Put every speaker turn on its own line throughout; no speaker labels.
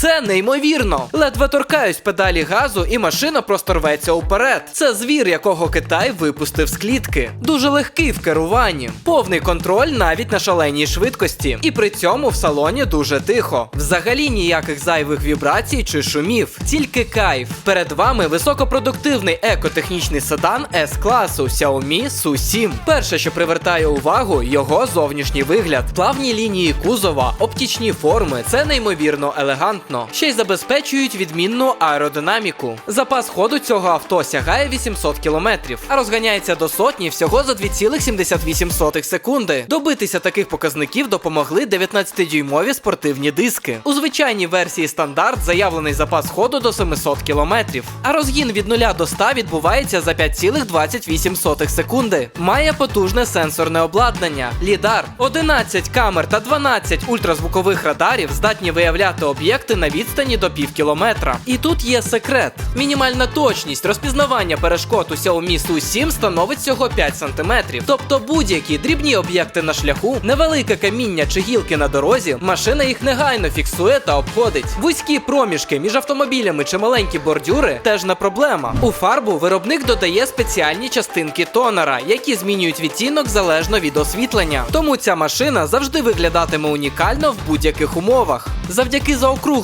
Це неймовірно. Ледве торкаюсь педалі газу, і машина просто рветься уперед. Це звір, якого Китай випустив з клітки. Дуже легкий в керуванні, повний контроль навіть на шаленій швидкості. І при цьому в салоні дуже тихо. Взагалі ніяких зайвих вібрацій чи шумів, тільки кайф. Перед вами високопродуктивний екотехнічний седан S-класу Xiaomi SU7. Перше, що привертає увагу, його зовнішній вигляд. Плавні лінії кузова, оптічні форми це неймовірно елегантно. Ще й забезпечують відмінну аеродинаміку. Запас ходу цього авто сягає 800 км, а розганяється до сотні всього за 2,78 секунди. Добитися таких показників допомогли 19-дюймові спортивні диски. У звичайній версії стандарт заявлений запас ходу до 700 км, а розгін від 0 до 100 відбувається за 5,28 секунди. Має потужне сенсорне обладнання, лідар, 11 камер та 12 ультразвукових радарів здатні виявляти об'єкти на відстані до пів кілометра. І тут є секрет: мінімальна точність розпізнавання перешкод у Xiaomi SU7 становить всього 5 см. Тобто будь-які дрібні об'єкти на шляху, невелике каміння чи гілки на дорозі, машина їх негайно фіксує та обходить. Вузькі проміжки між автомобілями чи маленькі бордюри теж не проблема. У фарбу виробник додає спеціальні частинки тонера, які змінюють відтінок залежно від освітлення. Тому ця машина завжди виглядатиме унікально в будь-яких умовах. Завдяки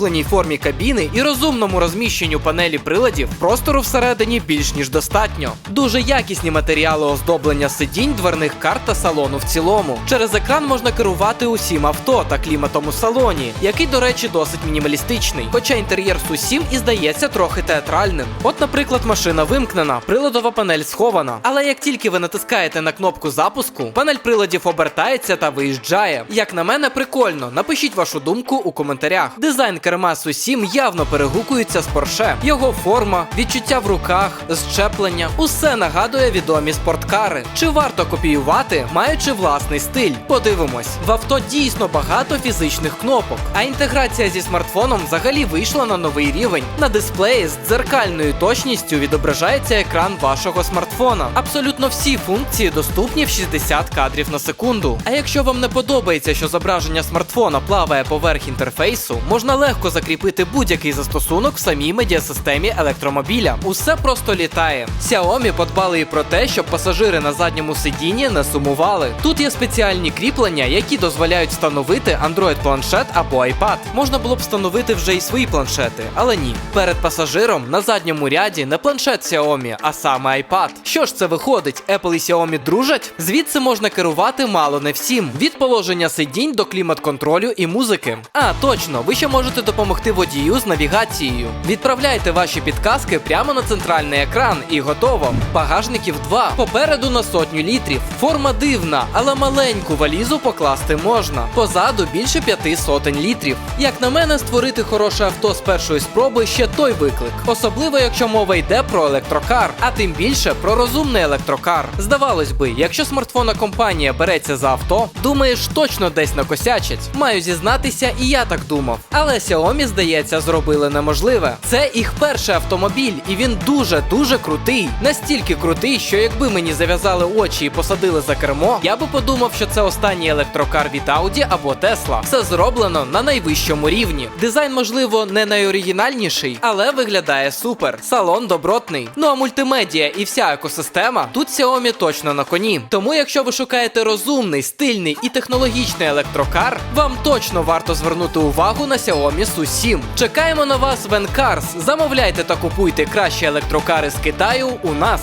заокругленій формі кабіни і розумному розміщенню панелі приладів, простору всередині більш ніж достатньо. Дуже якісні матеріали оздоблення сидінь, дверних карт та салону в цілому. Через екран можна керувати усім авто та кліматом у салоні, який, до речі, досить мінімалістичний. Хоча інтер'єр Су7 і здається трохи театральним. От, наприклад, машина вимкнена, приладова панель схована. Але як тільки ви натискаєте на кнопку запуску, панель приладів обертається та виїжджає. Як на мене, прикольно. Напишіть вашу думку у коментарях. Дизайн керма Су7 явно перегукується з Porsche. Його форма, відчуття в руках, щеплення усе нагадує відомі спорткари. Чи варто копіювати, маючи власний стиль? Подивимось. В авто дійсно багато фізичних кнопок, а інтеграція зі смартфоном взагалі вийшла на новий рівень. На дисплеї з дзеркальною точністю відображається екран вашого смартфона. Абсолютно всі функції доступні в 60 кадрів на секунду. А якщо вам не подобається, що зображення смартфона плаває поверх інтерфейсу, можна легко закріпити будь-який застосунок в самій медіасистемі електромобіля. Усе просто літає. Xiaomi подбали і про те, щоб пасажири на задньому сидінні не сумували. Тут є спеціальні кріплення, які дозволяють встановити Android планшет або iPad. Можна було б встановити вже і свої планшети, але ні. Перед пасажиром на задньому ряді не планшет Xiaomi, а саме iPad. Що ж це виходить? Apple і Xiaomi дружать? Звідси можна керувати мало не всім. Від положення сидінь до клімат-контролю і музики. А, точно, ви ще можете допомогти водію з навігацією. Відправляйте ваші підказки прямо на центральний екран і готово. Багажників два. Попереду на сотню літрів. Форма дивна, але маленьку валізу покласти можна. Позаду більше п'яти сотень літрів. Як на мене, створити хороше авто з першої спроби ще той виклик. Особливо, якщо мова йде про електрокар, а тим більше про розумний електрокар. Здавалось би, якщо смартфонна компанія береться за авто, думаєш, точно десь накосячать. Маю зізнатися, і я так думав. Але Xiaomi, здається, зробили неможливе. Це їх перший автомобіль, і він дуже дуже крутий. Настільки крутий, що якби мені зав'язали очі і посадили за кермо, я би подумав, що це останній електрокар від Audi або Tesla. Все зроблено на найвищому рівні. Дизайн, можливо, не найоригінальніший, але виглядає супер. Салон добротний. Ну а мультимедіа і вся екосистема тут Xiaomi точно на коні. Тому, якщо ви шукаєте розумний, стильний і технологічний електрокар, вам точно варто звернути увагу на Xiaomi SU7. Чекаємо на вас в Енкарс. Замовляйте та купуйте кращі електрокари з Китаю у нас.